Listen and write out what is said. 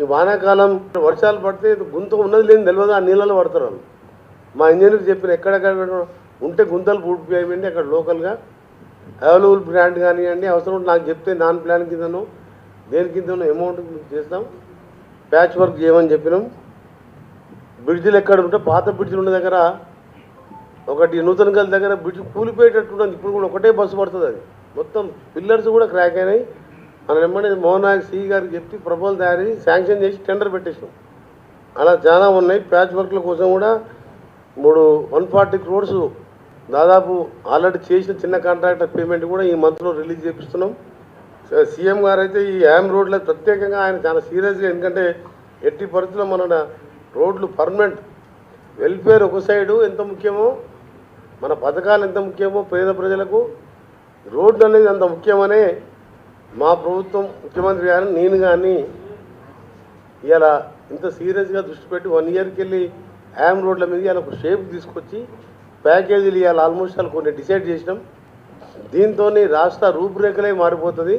ఈ వానాకాలం వర్షాలు పడితే గుంత ఉన్నది లేని తెలియదు ఆ నీళ్ళలో పడతారు మా ఇంజనీర్ చెప్పిన ఎక్కడెక్కడ ఉంటే గుంతలు పూడిపోయాయండి అక్కడ లోకల్గా అవైలబుల్ బ్రాండ్ కానివ్వండి అవసరం ఉంటే నాకు చెప్తే నాన్ ప్లాన్ కిందను దేని కిందనో అమౌంట్ చేస్తాం. ప్యాచ్ వర్క్ చేయమని చెప్పినాం. బ్రిడ్జిలు ఎక్కడ ఉంటే పాత బ్రిడ్జిలు ఉన్న దగ్గర ఒకటి నూతన గల దగ్గర బ్రిడ్జ్ కూలిపోయేటట్టు ఉన్నది. ఇప్పుడు కూడా ఒకటే బస్సు పడుతుంది అది. మొత్తం పిల్లర్స్ కూడా క్రాక్ అయినాయి. మనం వెంబడి మోహన్ సి గారికి చెప్పి ప్రపోజల్ తయారు చేసి శాంక్షన్ చేసి టెండర్ పెట్టేసాం అలా చాలా ఉన్నాయి. ప్యాచ్ వర్క్ల కోసం కూడా మూడు వన్ ఫార్టీ క్రోడ్స్ దాదాపు ఆల్రెడీ చేసిన చిన్న కాంట్రాక్టర్ పేమెంట్ కూడా ఈ మంత్లో రిలీజ్ చేపిస్తున్నాం. సీఎం గారు అయితే ఈ యామ్ రోడ్లో ప్రత్యేకంగా ఆయన చాలా సీరియస్గా ఎందుకంటే ఎట్టి పరిస్థితుల్లో మన రోడ్లు పర్మనెంట్. వెల్ఫేర్ ఒక సైడు ఎంత ముఖ్యమో మన పథకాలు ఎంత ముఖ్యమో పేద ప్రజలకు రోడ్లు అనేది అంత ముఖ్యమనే మా ప్రభుత్వం ముఖ్యమంత్రి గారు నేను కానీ ఇలా ఇంత సీరియస్గా దృష్టి పెట్టి వన్ ఇయర్కి వెళ్ళి యామ్ రోడ్ల మీద ఇలా ఒక షేప్ తీసుకొచ్చి ప్యాకేజీలు ఇవాళ ఆల్మోస్ట్ వాళ్ళు కొన్ని డిసైడ్ చేసినాం. దీంతో రాష్ట్ర రూపురేఖలే మారిపోతుంది.